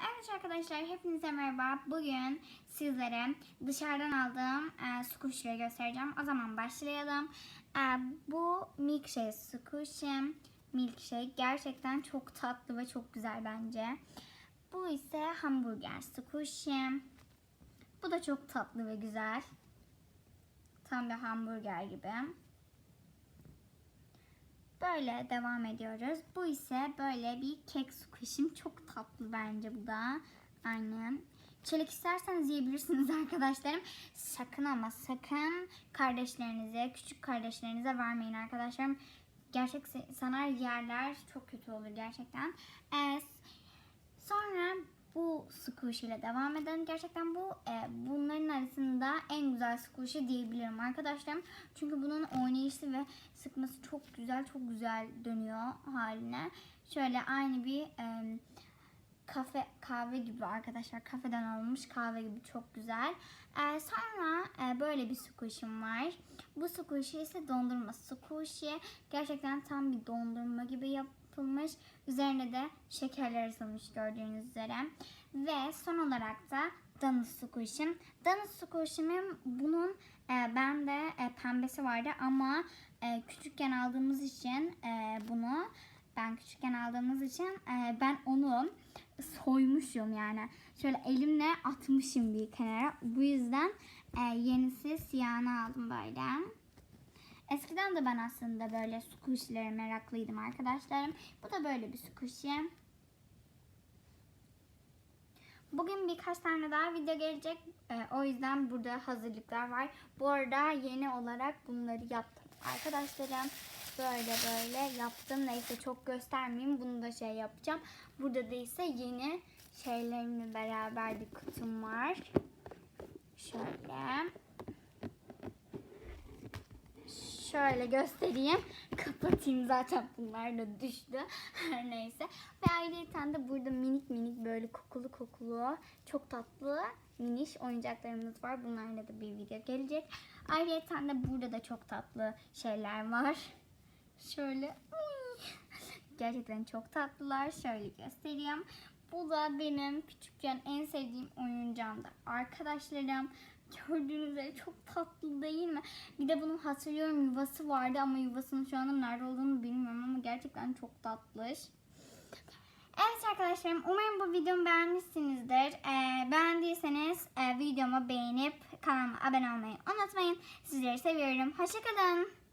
evet arkadaşlar hepinize merhaba. Bugün sizlere dışarıdan aldığım e, squish'leri göstereceğim. O zaman başlayalım. E, bu milkshake squish'im. Milkshake gerçekten çok tatlı ve çok güzel bence. Bu ise hamburger squish'im. Bu da çok tatlı ve güzel. Tam bir hamburger gibi. Böyle devam ediyoruz. Bu ise böyle bir kek squish'im. Çok tatlı bence bu da. Aynen. Çelik isterseniz yiyebilirsiniz arkadaşlarım. Sakın ama sakın kardeşlerinize, küçük kardeşlerinize vermeyin arkadaşlarım. Gerçek sanar yerler çok kötü olur gerçekten. Ee, sonra bu squish ile devam edelim. Gerçekten bu e, bunların arasında en güzel squish'i diyebilirim arkadaşlarım. Çünkü bunun oynayışı ve sıkması çok güzel, çok güzel dönüyor haline. Şöyle aynı bir e, kafe kahve gibi arkadaşlar. Kafeden alınmış kahve gibi çok güzel. E, sonra e, böyle bir squish'im var. Bu squish'i ise dondurma squish'i. Gerçekten tam bir dondurma gibi yapılmış. Üzerine de şekerler asılmış gördüğünüz üzere. Ve son olarak da Danus squish'im. Danus squish'imin bunun e, bende e, pembesi vardı ama e, küçükken aldığımız için e, bunu ben küçükken aldığımız için e, ben onu soymuşum yani. Şöyle elimle atmışım bir kenara. Bu yüzden e, yenisi siyahını aldım böyle. Eskiden de ben aslında böyle squishlere meraklıydım arkadaşlarım. Bu da böyle bir squishy. Bugün birkaç tane daha video gelecek. E, o yüzden burada hazırlıklar var. Bu arada yeni olarak bunları yaptım. Arkadaşlarım böyle böyle yaptım. Neyse çok göstermeyeyim. Bunu da şey yapacağım. Burada da ise yeni şeylerimle beraber bir kutum var. Şöyle. Şöyle göstereyim. Kapatayım zaten bunlar da düştü. Her neyse. Ve ayrıca de burada minik minik böyle kokulu kokulu çok tatlı miniş oyuncaklarımız var. Bunlarla da bir video gelecek. Ayrıca de burada da çok tatlı şeyler var. Şöyle gerçekten çok tatlılar. Şöyle göstereyim. Bu da benim küçükken en sevdiğim oyuncağımdı. Arkadaşlarım gördüğünüz üzere çok tatlı değil mi? Bir de bunun hatırlıyorum yuvası vardı ama yuvasının şu anda nerede olduğunu bilmiyorum ama gerçekten çok tatlış. Evet arkadaşlarım umarım bu videomu beğenmişsinizdir. Ee, beğendiyseniz e, videomu beğenip kanalıma abone olmayı unutmayın. Sizleri seviyorum. Hoşçakalın.